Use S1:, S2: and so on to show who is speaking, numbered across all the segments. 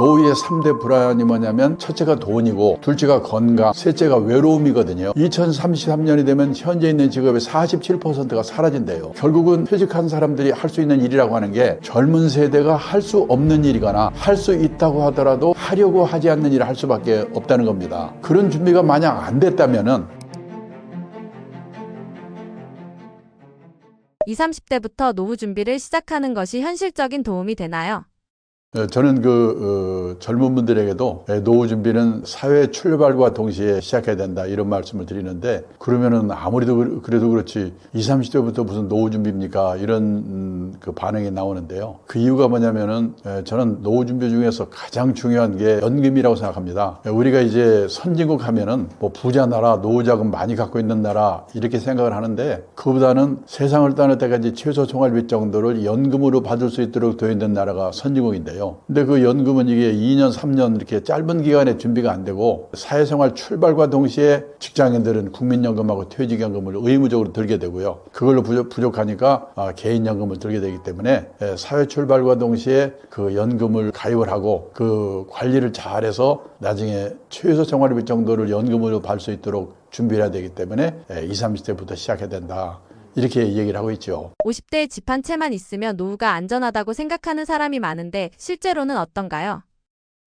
S1: 노후의 3대 불안이 뭐냐면 첫째가 돈이고 둘째가 건강, 셋째가 외로움이거든요. 2033년이 되면 현재 있는 직업의 47%가 사라진대요. 결국은 퇴직한 사람들이 할 수 있는 일이라고 하는 게 젊은 세대가 할 수 없는 일이거나 할 수 있다고 하더라도 하려고 하지 않는 일을 할 수밖에 없다는 겁니다. 그런 준비가 만약 안 됐다면은
S2: 20, 30대부터 노후 준비를 시작하는 것이 현실적인 도움이 되나요?
S1: 어, 저는 그 어, 젊은 분들에게도 예, 노후 준비는 사회 출발과 동시에 시작해야 된다 이런 말씀을 드리는데 그러면은 아무래도 그- 그래도 그렇지 20, 30대부터 무슨 노후 준비입니까 이런 음, 그 반응이 나오는데요. 그 이유가 뭐냐면은 예, 저는 노후 준비 중에서 가장 중요한 게 연금이라고 생각합니다. 예, 우리가 이제 선진국 하면은 뭐 부자 나라, 노후 자금 많이 갖고 있는 나라 이렇게 생각을 하는데 그보다는 세상을 떠날 때까지 최소 생활비 정도를 연금으로 받을 수 있도록 되어 있는 나라가 선진국인데요. 근데 그 연금은 이게 2년, 3년 이렇게 짧은 기간에 준비가 안 되고 사회생활 출발과 동시에 직장인들은 국민연금하고 퇴직연금을 의무적으로 들게 되고요. 그걸로 부족, 하니까 개인연금을 들게 되기 때문에 예, 사회 출발과 동시에 그 연금을 가입을 하고 그 관리를 잘해서 나중에 최소 생활비 정도를 연금으로 받을 수 있도록 준비를 해야 되기 때문에 예, 20, 30대부터 시작해야 된다. 이렇게 얘기를 하고 있죠.
S2: 50대에 집 한 채만 있으면 노후가 안전하다고 생각하는 사람이 많은데 실제로는 어떤가요?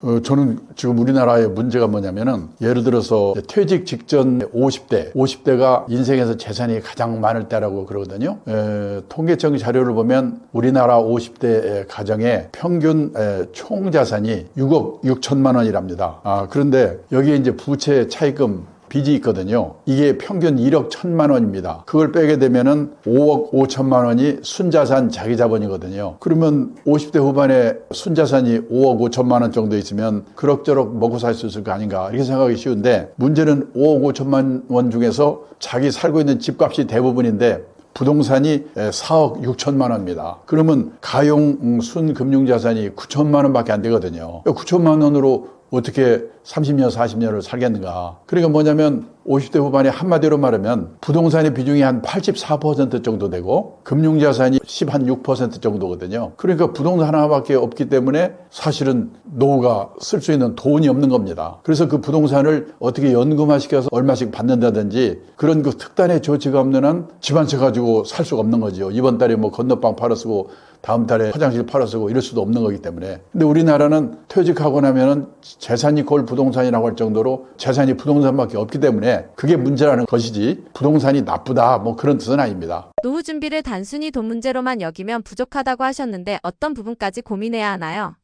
S1: 어, 저는 지금 우리나라의 문제가 뭐냐면은 예를 들어서 퇴직 직전 50대, 50대가 인생에서 재산이 가장 많을 때라고 그러거든요. 에, 통계청 자료를 보면 우리나라 50대 가정의 평균 에, 총 자산이 6억 6천만 원이랍니다. 아, 그런데 여기에 이제 부채 차입금 빚이 있거든요. 이게 평균 1억 1천만 원입니다. 그걸 빼게 되면은 5억 5천만 원이 순자산 자기 자본이거든요. 그러면 50대 후반에 순자산이 5억 5천만 원 정도 있으면 그럭저럭 먹고 살 수 있을 거 아닌가 이렇게 생각하기 쉬운데 문제는 5억 5천만 원 중에서 자기 살고 있는 집값이 대부분인데 부동산이 4억 6천만 원입니다. 그러면 가용 음, 순금융자산이 9천만 원밖에 안 되거든요. 9천만 원으로 어떻게 30년, 40년을 살겠는가. 그러니까 뭐냐면 50대 후반에 한마디로 말하면 부동산의 비중이 한 84% 정도 되고 금융자산이 10 한 6% 정도거든요. 그러니까 부동산 하나밖에 없기 때문에 사실은 노후가 쓸 수 있는 돈이 없는 겁니다. 그래서 그 부동산을 어떻게 연금화시켜서 얼마씩 받는다든지 그런 그 특단의 조치가 없는 한 집 한 채 가지고 살 수가 없는 거죠. 이번 달에 뭐 건너방 팔아 쓰고 다음 달에 화장실 팔아 쓰고 이럴 수도 없는 거기 때문에. 근데 우리나라는 퇴직하고 나면은 재산이 거의 부동산이라고 할 정도로 재산이 부동산밖에 없기 때문에 그게 문제라는 것이지 부동산이 나쁘다 뭐 그런 뜻은 아닙니다.
S2: 노후 준비를 단순히 돈 문제로만 여기면 부족하다고 하셨는데 어떤 부분까지 고민해야 하나요?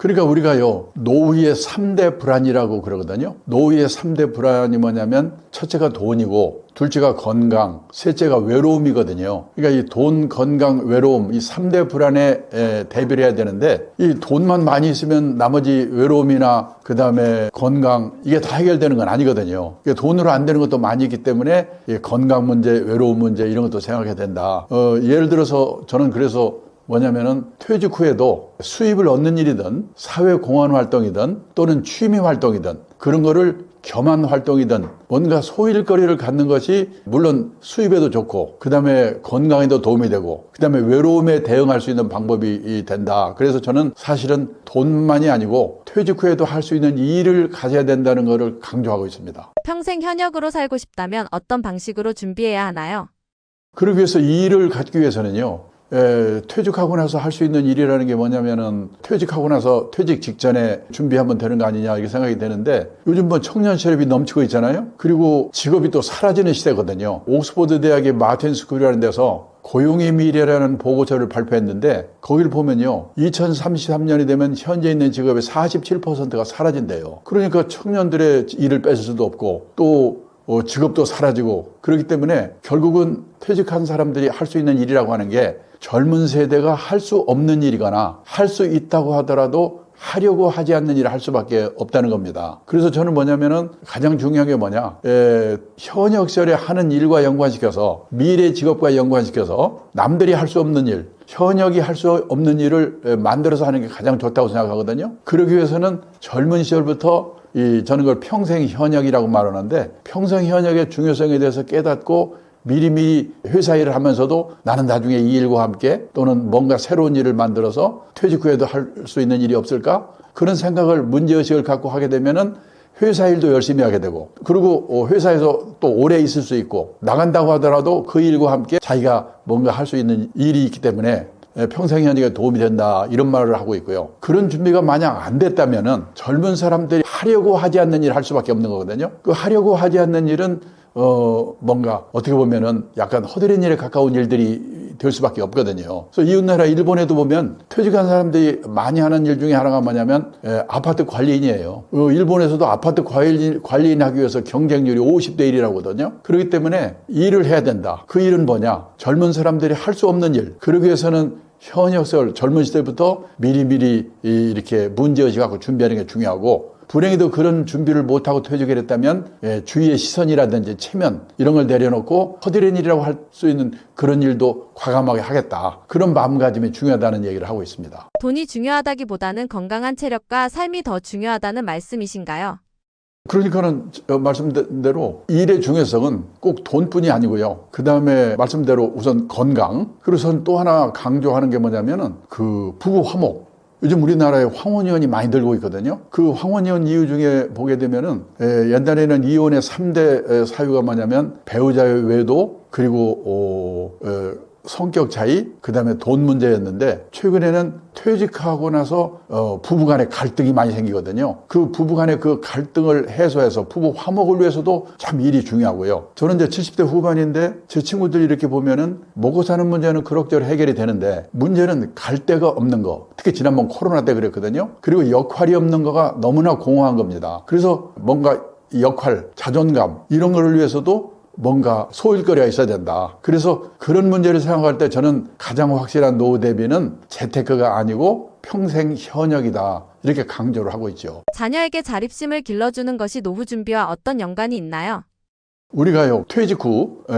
S1: 그러니까 우리가요, 노후의 3대 불안이라고 그러거든요. 노후의 3대 불안이 뭐냐면, 첫째가 돈이고, 둘째가 건강, 셋째가 외로움이거든요. 그러니까 이 돈, 건강, 외로움, 이 3대 불안에 에, 대비를 해야 되는데, 이 돈만 많이 있으면 나머지 외로움이나, 그 다음에 건강, 이게 다 해결되는 건 아니거든요. 그러니까 돈으로 안 되는 것도 많이 있기 때문에, 이 건강 문제, 외로움 문제, 이런 것도 생각해야 된다. 어, 예를 들어서 저는 그래서 뭐냐면은 퇴직 후에도 수입을 얻는 일이든 사회 공헌 활동이든 또는 취미 활동이든 그런 거를 겸한 활동이든 뭔가 소일거리를 갖는 것이 물론 수입에도 좋고 그다음에 건강에도 도움이 되고 그다음에 외로움에 대응할 수 있는 방법이 된다. 그래서 저는 사실은 돈만이 아니고 퇴직 후에도 할 수 있는 일을 가져야 된다는 것을 강조하고 있습니다.
S2: 평생 현역으로 살고 싶다면 어떤 방식으로 준비해야 하나요?
S1: 그러기 위해서 이 일을 갖기 위해서는요. 에, 퇴직하고 나서 할 수 있는 일이라는 게 뭐냐면은 퇴직하고 나서 퇴직 직전에 준비하면 되는 거 아니냐 이렇게 생각이 되는데 요즘 뭐 청년 실업이 넘치고 있잖아요. 그리고 직업이 또 사라지는 시대거든요. 옥스퍼드 대학의 마틴 스쿨이라는 데서 고용의 미래라는 보고서를 발표했는데 거기를 보면요. 2033년이 되면 현재 있는 직업의 47%가 사라진대요. 그러니까 청년들의 일을 뺏을 수도 없고 또 어, 직업도 사라지고 그렇기 때문에 결국은 퇴직한 사람들이 할 수 있는 일이라고 하는 게 젊은 세대가 할 수 없는 일이거나 할 수 있다고 하더라도 하려고 하지 않는 일을 할 수밖에 없다는 겁니다. 그래서 저는 뭐냐면은 가장 중요한 게 뭐냐, 에, 현역 시절에 하는 일과 연관시켜서 미래 직업과 연관시켜서 남들이 할 수 없는 일, 현역이 할 수 없는 일을 에, 만들어서 하는 게 가장 좋다고 생각하거든요. 그러기 위해서는 젊은 시절부터 이 저는 그걸 평생 현역이라고 말하는데 평생 현역의 중요성에 대해서 깨닫고 미리미리 회사 일을 하면서도 나는 나중에 이 일과 함께 또는 뭔가 새로운 일을 만들어서 퇴직 후에도 할 수 있는 일이 없을까? 그런 생각을 문제의식을 갖고 하게 되면은 회사 일도 열심히 하게 되고 그리고 어, 회사에서 또 오래 있을 수 있고 나간다고 하더라도 그 일과 함께 자기가 뭔가 할 수 있는 일이 있기 때문에 예, 평생 현직에 도움이 된다 이런 말을 하고 있고요. 그런 준비가 만약 안 됐다면은 젊은 사람들이 하려고 하지 않는 일을 할 수밖에 없는 거거든요. 그 하려고 하지 않는 일은 어 뭔가 어떻게 보면은 약간 허드렛 일에 가까운 일들이 될 수밖에 없거든요. 그래서 이웃나라 일본에도 보면 퇴직한 사람들이 많이 하는 일 중에 하나가 뭐냐면 예, 아파트 관리인이에요. 어, 일본에서도 아파트 관리인, 관리인 하기 위해서 경쟁률이 50대 1이라고 하거든요. 그렇기 때문에 일을 해야 된다. 그 일은 뭐냐? 젊은 사람들이 할 수 없는 일. 그러기 위해서는 현역 세월 젊은 시대부터 미리미리 이- 이렇게 문제의식 갖고 준비하는 게 중요하고 불행히도 그런 준비를 못하고 퇴직을 했다면 예, 주위의 시선이라든지 체면 이런 걸 내려놓고 허드렛 일이라고 할 수 있는 그런 일도 과감하게 하겠다. 그런 마음가짐이 중요하다는 얘기를 하고 있습니다.
S2: 돈이 중요하다기보다는 건강한 체력과 삶이 더 중요하다는 말씀이신가요?
S1: 그러니까는 어, 말씀드린 대로 일의 중요성은 꼭 돈뿐이 아니고요. 그 다음에 말씀대로 우선 건강. 그래서 또 하나 강조하는 게 뭐냐면은 그 부부 화목. 요즘 우리나라에 황혼이혼이 많이 늘고 있거든요. 그 황혼이혼 이유 중에 보게 되면은 에, 옛날에는 이혼의 3대 사유가 뭐냐면 배우자의 외도 그리고 어, 에, 성격 차이, 그 다음에 돈 문제였는데, 최근에는 퇴직하고 나서, 어, 부부간에 갈등이 많이 생기거든요. 그 부부간의 그 갈등을 해소해서 부부 화목을 위해서도 참 일이 중요하고요. 저는 이제 70대 후반인데, 제 친구들이 이렇게 보면은, 먹고 사는 문제는 그럭저럭 해결이 되는데, 문제는 갈 데가 없는 거. 특히 지난번 코로나 때 그랬거든요. 그리고 역할이 없는 거가 너무나 공허한 겁니다. 그래서 뭔가 역할, 자존감, 이런 거를 위해서도 뭔가 소일거리가 있어야 된다. 그래서 그런 문제를 생각할 때 저는 가장 확실한 노후 대비는 재테크가 아니고 평생 현역이다. 이렇게 강조를 하고 있죠.
S2: 자녀에게 자립심을 길러주는 것이 노후 준비와 어떤 연관이 있나요?
S1: 우리가요, 퇴직 후, 에,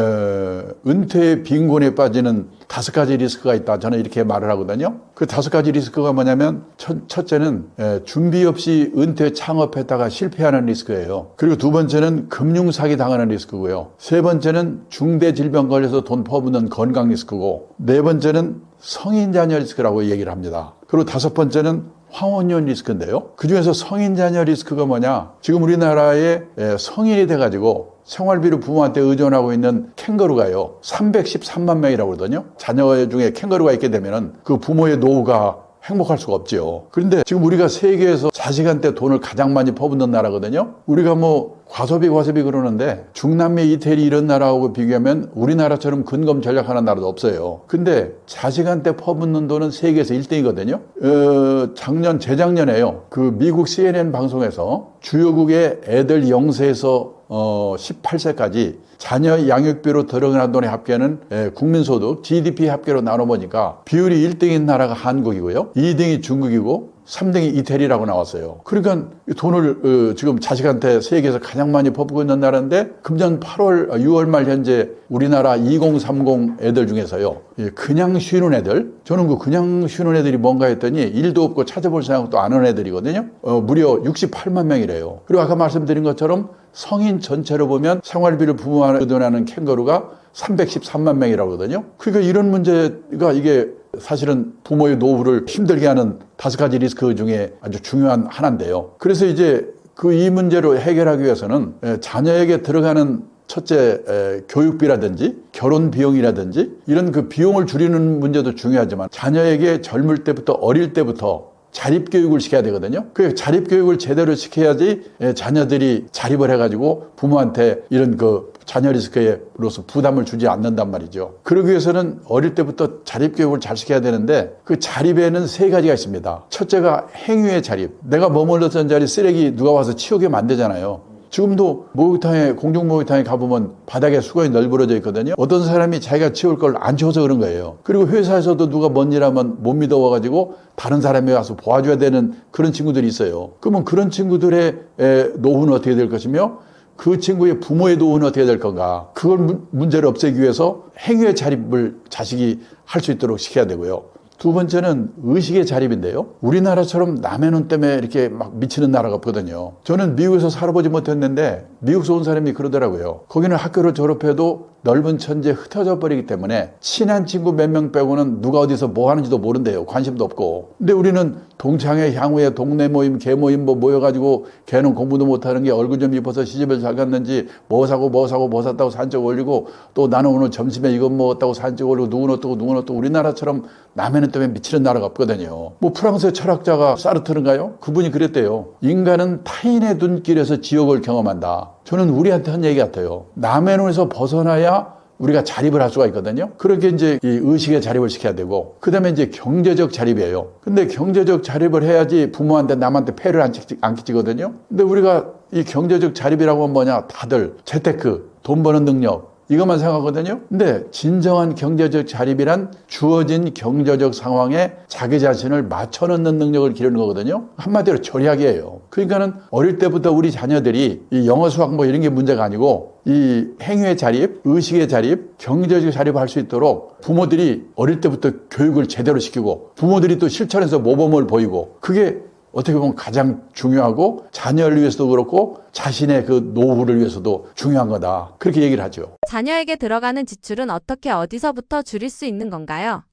S1: 은퇴 빈곤에 빠지는 다섯 가지 리스크가 있다. 저는 이렇게 말을 하거든요. 그 다섯 가지 리스크가 뭐냐면, 첫, 첫째는 에, 준비 없이 은퇴 창업했다가 실패하는 리스크예요. 그리고 두 번째는 금융 사기 당하는 리스크고요. 세 번째는 중대 질병 걸려서 돈 퍼붓는 건강 리스크고, 네 번째는 성인 자녀 리스크라고 얘기를 합니다. 그리고 다섯 번째는 황혼년 리스크인데요. 그 중에서 성인 자녀 리스크가 뭐냐? 지금 우리나라에 에, 성인이 돼가지고 생활비로 부모한테 의존하고 있는 캥거루가요. 313만 명이라고 그러거든요. 자녀 중에 캥거루가 있게 되면은 그 부모의 노후가 행복할 수가 없지요. 그런데 지금 우리가 세계에서 자식한테 돈을 가장 많이 퍼붓는 나라거든요. 우리가 뭐 과소비 과소비 그러는데 중남미 이태리 이런 나라하고 비교하면 우리나라처럼 근검 전략하는 나라도 없어요. 근데 자식한테 퍼붓는 돈은 세계에서 1등이거든요. 어, 작년 재작년에요. 그 미국 CNN 방송에서 주요국의 애들 0세에서 어, 18세까지 자녀 양육비로 들어가는 돈의 합계는 에, 국민소득, GDP 합계로 나눠보니까 비율이 1등인 나라가 한국이고요. 2등이 중국이고 3등이 이태리라고 나왔어요. 그러니까 이 돈을 어, 지금 자식한테 세계에서 가장 많이 퍼붓고 있는 나라인데 금년 8월, 6월 말 현재 우리나라 2030 애들 중에서요. 예, 그냥 쉬는 애들, 저는 그 그냥 쉬는 애들이 뭔가 했더니 일도 없고 찾아볼 생각도 안 하는 애들이거든요. 어, 무려 68만 명이래요. 그리고 아까 말씀드린 것처럼 성인 전체로 보면 생활비를 부모한테 의존하는 캥거루가 313만 명이라고 하거든요. 그러니까 이런 문제가 이게 사실은 부모의 노후를 힘들게 하는 다섯 가지 리스크 중에 아주 중요한 하나인데요. 그래서 이제 그 이 문제로 해결하기 위해서는 에, 자녀에게 들어가는 첫째 에, 교육비라든지 결혼 비용이라든지 이런 그 비용을 줄이는 문제도 중요하지만 자녀에게 젊을 때부터 어릴 때부터 자립 교육을 시켜야 되거든요. 그 자립 교육을 제대로 시켜야지 예, 자녀들이 자립을 해가지고 부모한테 이런 그 자녀 리스크로서 부담을 주지 않는단 말이죠. 그러기 위해서는 어릴 때부터 자립 교육을 잘 시켜야 되는데 그 자립에는 세 가지가 있습니다. 첫째가 행위의 자립. 내가 머물렀던 자리 쓰레기 누가 와서 치우게 만들잖아요. 지금도 목욕탕에 공중 목욕탕에 가보면 바닥에 수건이 널브러져 있거든요. 어떤 사람이 자기가 치울 걸 안 치워서 그런 거예요. 그리고 회사에서도 누가 뭔 일하면 못 믿어와가지고 다른 사람이 와서 도와줘야 되는 그런 친구들이 있어요. 그러면 그런 친구들의 에, 노후는 어떻게 될 것이며 그 친구의 부모의 노후는 어떻게 될 건가? 그걸 문- 문제를 없애기 위해서 행위의 자립을 자식이 할 수 있도록 시켜야 되고요. 두 번째는 의식의 자립인데요. 우리나라처럼 남의 눈 때문에 이렇게 막 미치는 나라가 없거든요. 저는 미국에서 살아보지 못했는데 미국에서 온 사람이 그러더라고요. 거기는 학교를 졸업해도 넓은 천지에 흩어져 버리기 때문에 친한 친구 몇 명 빼고는 누가 어디서 뭐 하는지도 모른대요. 관심도 없고. 근데 우리는 동창회 향후에 동네 모임, 개 모임 뭐 모여가지고 걔는 공부도 못하는 게 얼굴 좀 이뻐서 시집을 잘 갔는지 뭐 사고 뭐 사고 뭐 샀다고 산적 올리고 또 나는 오늘 점심에 이것 먹었다고 산적 올리고 누구는 어떠고 누구는 어떠고 우리나라처럼 남해는 때문에 미치는 나라가 없거든요. 뭐 프랑스의 철학자가 사르트르인가요? 그분이 그랬대요. 인간은 타인의 눈길에서 지옥을 경험한다. 저는 우리한테 한 얘기 같아요. 남의 눈에서 벗어나야 우리가 자립을 할 수가 있거든요. 그렇게 이제 이 의식에 자립을 시켜야 되고, 그 다음에 이제 경제적 자립이에요. 근데 경제적 자립을 해야지 부모한테 남한테 폐를 안, 끼치, 안 끼치거든요. 근데 우리가 이 경제적 자립이라고 하면 뭐냐? 다들 재테크, 돈 버는 능력, 이것만 생각하거든요. 근데 진정한 경제적 자립이란 주어진 경제적 상황에 자기 자신을 맞춰놓는 능력을 기르는 거거든요. 한마디로 절약이에요. 그러니까는 어릴 때부터 우리 자녀들이 이 영어 수학 뭐 이런 게 문제가 아니고 이 행위의 자립, 의식의 자립, 경제적 자립을 할수 있도록 부모들이 어릴 때부터 교육을 제대로 시키고 부모들이 또 실천해서 모범을 보이고 그게 어떻게 보면 가장 중요하고 자녀를 위해서도 그렇고 자신의 그 노후를 위해서도 중요한 거다. 그렇게 얘기를 하죠.
S2: 자녀에게 들어가는 지출은 어떻게 어디서부터 줄일 수 있는 건가요?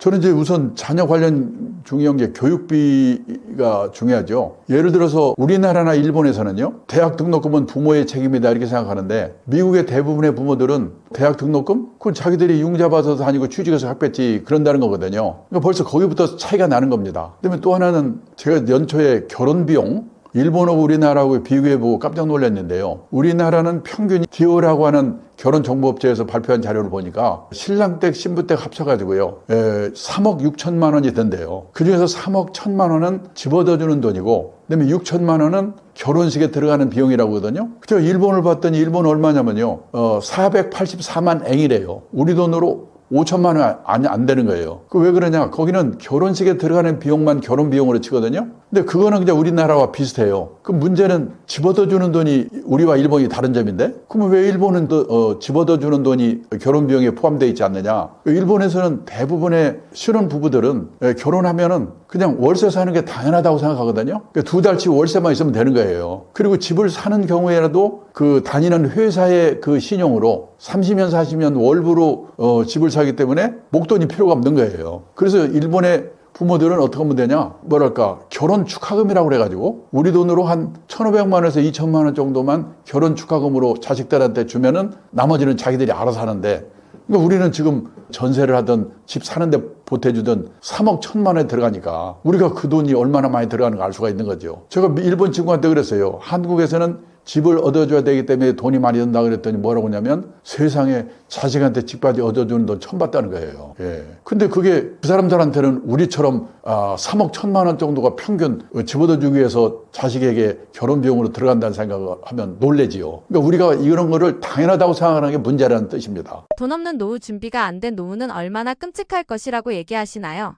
S1: 저는 이제 우선 자녀 관련 중요한 게 교육비가 중요하죠. 예를 들어서 우리나라나 일본에서는요, 대학 등록금은 부모의 책임이다 이렇게 생각하는데 미국의 대부분의 부모들은 대학 등록금? 그건 자기들이 융자 받아서 다니고 취직해서 학했지 그런다는 거거든요. 그러니까 벌써 거기부터 차이가 나는 겁니다. 그다음에 또 하나는 제가 연초에 결혼 비용 일본하고 우리나라하고 비교해보고 깜짝 놀랐는데요. 우리나라는 평균 디오라고 하는 결혼 정보업체에서 발표한 자료를 보니까 신랑 댁 신부 댁 합쳐가지고요. 에, 3억 6천만 원이 든대요. 그중에서 3억 1천만 원은 집어넣어주는 돈이고 그다음에 6천만 원은 결혼식에 들어가는 비용이라고 하거든요. 저 일본을 봤더니 일본 얼마냐면요. 어, 484만 앵이래요. 우리 돈으로 5천만 원 안, 안 되는 거예요. 그 왜 그러냐? 거기는 결혼식에 들어가는 비용만 결혼 비용으로 치거든요. 근데 그거는 그냥 우리나라와 비슷해요. 그 문제는 집어넣어 주는 돈이 우리와 일본이 다른 점인데? 그러면 왜 일본은 또 어, 집어넣어 주는 돈이 결혼 비용에 포함되어 있지 않느냐? 일본에서는 대부분의 신혼 부부들은 예, 결혼하면은 그냥 월세 사는 게 당연하다고 생각하거든요. 그러니까 두 달치 월세만 있으면 되는 거예요. 그리고 집을 사는 경우에라도 그 다니는 회사의 그 신용으로 30년, 40년 월부로 어, 집을 사기 때문에 목돈이 필요가 없는 거예요. 그래서 일본의 부모들은 어떻게 하면 되냐? 뭐랄까, 결혼 축하금이라고 그래가지고, 우리 돈으로 한 1,500만 원에서 2천만 원 정도만 결혼 축하금으로 자식들한테 주면은 나머지는 자기들이 알아서 하는데, 그러니까 우리는 지금 전세를 하든 집 사는데 보태주든 3억 1천만 원에 들어가니까 우리가 그 돈이 얼마나 많이 들어가는가 알 수가 있는 거죠. 제가 일본 친구한테 그랬어요. 한국에서는 집을 얻어줘야 되기 때문에 돈이 많이 든다 그랬더니 뭐라고 하냐면 세상에 자식한테 집까지 얻어주는 돈 처음 봤다는 거예요. 예. 근데 그게 그 사람들한테는 우리처럼 아, 3억 1천만 원 정도가 평균 집 얻어주기 위해서 자식에게 결혼 비용으로 들어간다는 생각을 하면 놀래지요. 그러니까 우리가 이런 거를 당연하다고 생각하는 게 문제라는 뜻입니다.
S2: 돈 없는 노후 준비가 안 된 노후는 얼마나 끔찍할 것이라고 얘기하시나요?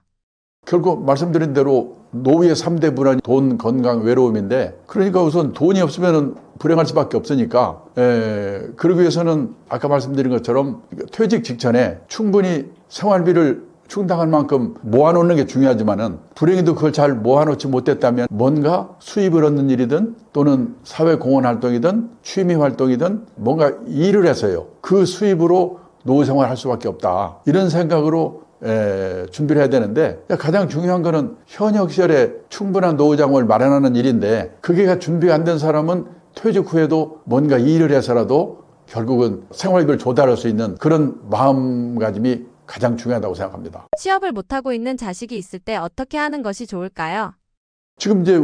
S1: 결국 말씀드린 대로 노후의 3대 불안이 돈, 건강, 외로움인데 그러니까 우선 돈이 없으면 불행할 수밖에 없으니까 에, 그러기 위해서는 아까 말씀드린 것처럼 퇴직 직전에 충분히 생활비를 충당할 만큼 모아놓는 게 중요하지만은 불행히도 그걸 잘 모아놓지 못했다면 뭔가 수입을 얻는 일이든 또는 사회 공헌 활동이든 취미 활동이든 뭔가 일을 해서요 그 수입으로 노후 생활 할 수밖에 없다 이런 생각으로 에, 준비를 해야 되는데 가장 중요한 거는 현역 시절에 충분한 노후장을 마련하는 일인데 그게 준비가 안 된 사람은 퇴직 후에도 뭔가 일을 해서라도 결국은 생활비를 조달할 수 있는 그런 마음가짐이 가장 중요하다고 생각합니다.
S2: 취업을 못하고 있는 자식이 있을 때 어떻게 하는 것이 좋을까요?
S1: 지금 이제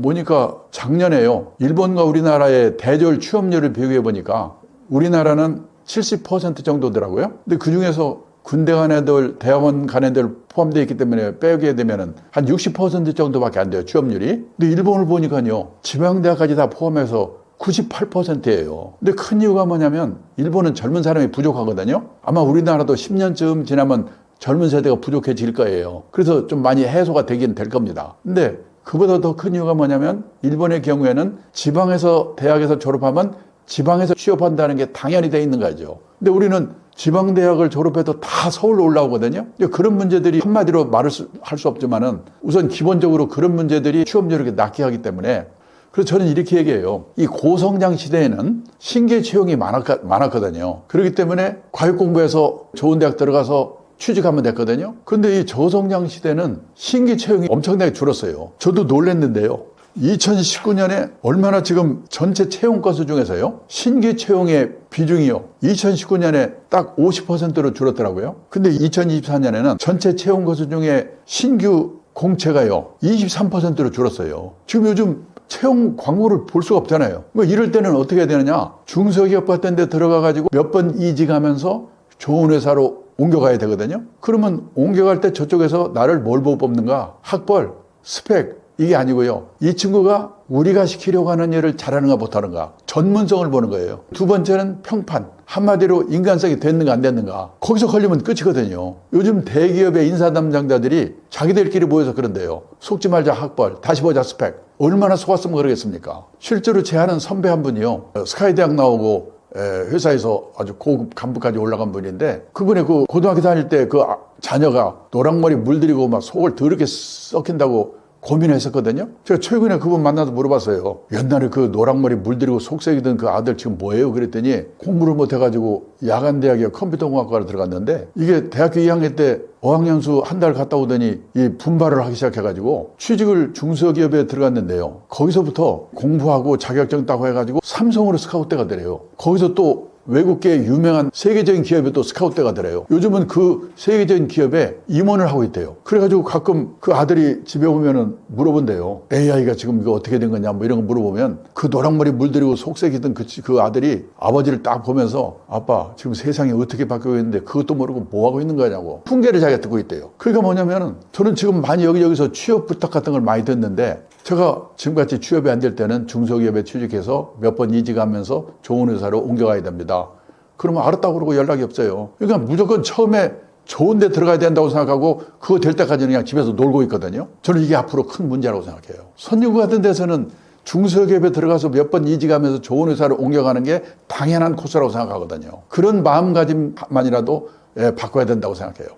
S1: 보니까 작년에요. 일본과 우리나라의 대졸 취업률을 비교해 보니까 우리나라는 70% 정도더라고요. 근데 그 중에서 군대 간 애들, 대학원 간 애들 포함되어 있기 때문에 빼게 되면은 한 60% 정도밖에 안 돼요, 취업률이. 근데 일본을 보니까요, 지방대학까지 다 포함해서 98%예요. 근데 큰 이유가 뭐냐면, 일본은 젊은 사람이 부족하거든요. 아마 우리나라도 10년쯤 지나면 젊은 세대가 부족해질 거예요. 그래서 좀 많이 해소가 되긴 될 겁니다. 근데 그보다 더 큰 이유가 뭐냐면, 일본의 경우에는 지방에서 대학에서 졸업하면 지방에서 취업한다는 게 당연히 돼 있는 거죠. 근데 우리는 지방대학을 졸업해도 다 서울로 올라오거든요. 그런 문제들이 한마디로 말을 할 수 없지만은 우선 기본적으로 그런 문제들이 취업률을 낮게 하기 때문에 그래서 저는 이렇게 얘기해요. 이 고성장 시대에는 신규 채용이 많았, 많았거든요. 그렇기 때문에 과육 공부해서 좋은 대학 들어가서 취직하면 됐거든요. 그런데 이 저성장 시대는 신규 채용이 엄청나게 줄었어요. 저도 놀랐는데요. 2019년에 얼마나 지금 전체 채용 건수 중에서요. 신규 채용의 비중이요. 2019년에 딱 50%로 줄었더라고요. 근데 2024년에는 전체 채용 건수 중에 신규 공채가요. 23%로 줄었어요. 지금 요즘 채용 광고를 볼 수가 없잖아요. 뭐 이럴 때는 어떻게 해야 되느냐? 중소기업 같은 데 들어가 가지고 몇 번 이직하면서 좋은 회사로 옮겨가야 되거든요. 그러면 옮겨갈 때 저쪽에서 나를 뭘 보고 뽑는가? 학벌, 스펙, 이게 아니고요. 이 친구가 우리가 시키려고 하는 일을 잘하는가 못하는가. 전문성을 보는 거예요. 두 번째는 평판. 한마디로 인간성이 됐는가 안 됐는가. 거기서 걸리면 끝이거든요. 요즘 대기업의 인사 담당자들이 자기들끼리 모여서 그런데요. 속지 말자 학벌, 다시 보자 스펙. 얼마나 속았으면 그러겠습니까? 실제로 제 아는 선배 한 분이요. 스카이 대학 나오고 에, 회사에서 아주 고급 간부까지 올라간 분인데 그분이 그 고등학교 다닐 때 그 자녀가 노랑머리 물들이고 막 속을 더럽게 썩힌다고 고민했었거든요. 제가 최근에 그분 만나서 물어봤어요. 옛날에 그 노랑머리 물들이고 속색이던 그 아들 지금 뭐예요? 그랬더니 공부를 못해가지고 야간대학에 컴퓨터공학과를 들어갔는데 이게 대학교 2학년 때 어학연수 한 달 갔다 오더니 이 분발을 하기 시작해가지고 취직을 중소기업에 들어갔는데요. 거기서부터 공부하고 자격증 따고 해가지고 삼성으로 스카웃대가 되래요. 거기서 또 외국계 유명한 세계적인 기업에 또 스카웃대가 되래요. 요즘은 그 세계적인 기업에 임원을 하고 있대요. 그래가지고 가끔 그 아들이 집에 오면은 물어본대요. AI가 지금 이거 어떻게 된 거냐 뭐 이런 거 물어보면 그 노랑머리 물들이고 속색이던 그, 그 아들이 아버지를 딱 보면서 아빠 지금 세상이 어떻게 바뀌고 있는데 그것도 모르고 뭐 하고 있는 거냐고 풍계를 자기가 듣고 있대요. 그러니까 뭐냐면은 저는 지금 많이 여기저기서 취업 부탁 같은 걸 많이 듣는데 제가 지금같이 취업이 안 될 때는 중소기업에 취직해서 몇 번 이직하면서 좋은 회사로 옮겨가야 됩니다. 그러면 알았다고 그러고 연락이 없어요. 그러니까 무조건 처음에 좋은 데 들어가야 된다고 생각하고 그거 될 때까지는 그냥 집에서 놀고 있거든요. 저는 이게 앞으로 큰 문제라고 생각해요. 선유구 같은 데서는 중소기업에 들어가서 몇 번 이직하면서 좋은 회사로 옮겨가는 게 당연한 코스라고 생각하거든요. 그런 마음가짐만이라도 예, 바꿔야 된다고 생각해요.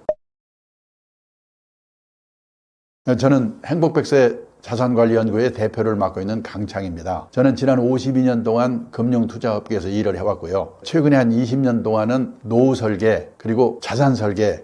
S1: 저는 행복백세 자산관리연구의 대표를 맡고 있는 강창입니다. 저는 지난 52년 동안 금융투자업계에서 일을 해왔고요. 최근에 한 20년 동안은 노후 설계 그리고 자산 설계에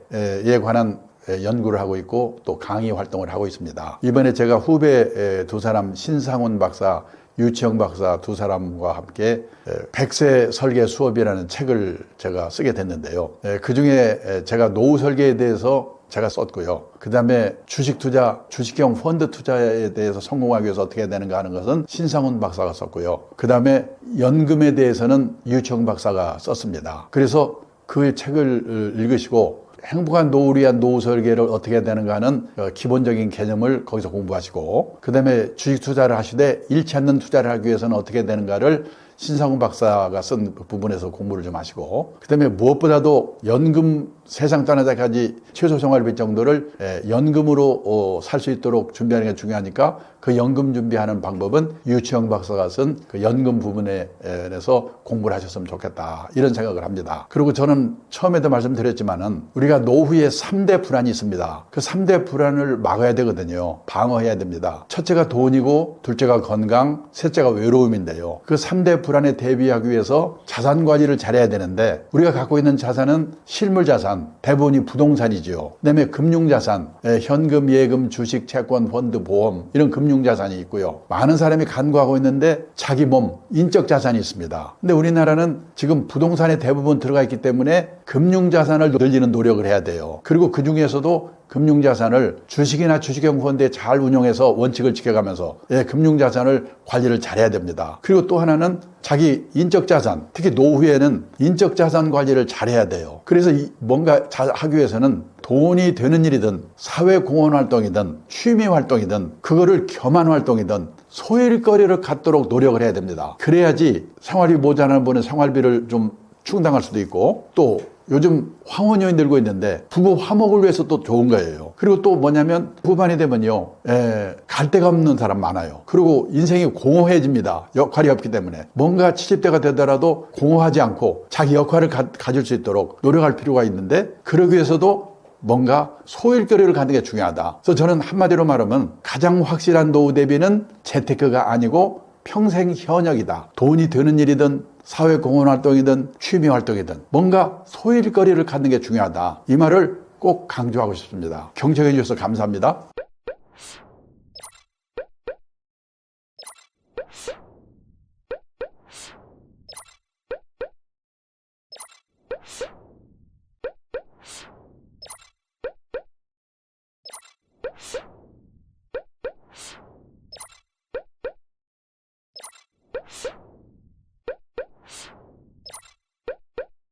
S1: 관한 연구를 하고 있고 또 강의 활동을 하고 있습니다. 이번에 제가 후배 두 사람 신상훈 박사 유치영 박사 두 사람과 함께 백세 설계 수업이라는 책을 제가 쓰게 됐는데요. 그 중에 제가 노후 설계에 대해서 제가 썼고요. 그 다음에 주식 투자, 주식형 펀드 투자에 대해서 성공하기 위해서 어떻게 해야 되는가 하는 것은 신상훈 박사가 썼고요. 그 다음에 연금에 대해서는 유치영 박사가 썼습니다. 그래서 그 책을 읽으시고 행복한 노후를 위한 노후 설계를 어떻게 해야 되는가 하는 기본적인 개념을 거기서 공부하시고 그 다음에 주식 투자를 하시되 잃지 않는 투자를 하기 위해서는 어떻게 해야 되는가를 신상훈 박사가 쓴 부분에서 공부를 좀 하시고 그다음에 무엇보다도 연금 세상 떠나자까지 최소 생활비 정도를 연금으로 살수 있도록 준비하는 게 중요하니까 그 연금 준비하는 방법은 유치영 박사가 쓴 그 연금 부분에 대해서 공부를 하셨으면 좋겠다 이런 생각을 합니다. 그리고 저는 처음에도 말씀드렸지만은 우리가 노후에 3대 불안이 있습니다. 그 3대 불안을 막아야 되거든요. 방어해야 됩니다. 첫째가 돈이고 둘째가 건강, 셋째가 외로움인데요. 그 3대 불안 에 대비하기 위해서 자산 관리를 잘해야 되는데 우리가 갖고 있는 자산은 실물 자산, 대부분이 부동산이죠. 그다음에 금융 자산, 현금, 예금, 주식, 채권, 펀드, 보험 이런 금융 자산이 있고요. 많은 사람이 간구하고 있는데 자기 몸, 인적 자산이 있습니다. 근데 우리나라는 지금 부동산에 대부분 들어가 있기 때문에 금융자산을 늘리는 노력을 해야 돼요. 그리고 그 중에서도 금융자산을 주식이나 주식형 펀드에 잘 운용해서 원칙을 지켜가면서 예, 금융자산을 관리를 잘해야 됩니다. 그리고 또 하나는 자기 인적자산, 특히 노후에는 인적자산 관리를 잘해야 돼요. 그래서 뭔가 잘 하기 위해서는 돈이 되는 일이든 사회공헌 활동이든 취미 활동이든 그거를 겸한 활동이든 소일거리를 갖도록 노력을 해야 됩니다. 그래야지 생활비 모자라는 분은 생활비를 좀 충당할 수도 있고 또 요즘 황혼여인 들고 있는데 부부 화목을 위해서 또 좋은 거예요. 그리고 또 뭐냐면 후반이 되면요, 에, 갈 데가 없는 사람 많아요. 그리고 인생이 공허해집니다. 역할이 없기 때문에. 뭔가 70대가 되더라도 공허하지 않고 자기 역할을 가, 가질 수 있도록 노력할 필요가 있는데 그러기 위해서도 뭔가 소일거리를 갖는 게 중요하다. 그래서 저는 한마디로 말하면 가장 확실한 노후 대비는 재테크가 아니고 평생 현역이다. 돈이 되는 일이든 사회 공헌 활동이든 취미 활동이든 뭔가 소일거리를 갖는 게 중요하다. 이 말을 꼭 강조하고 싶습니다. 경청해 주셔서 감사합니다.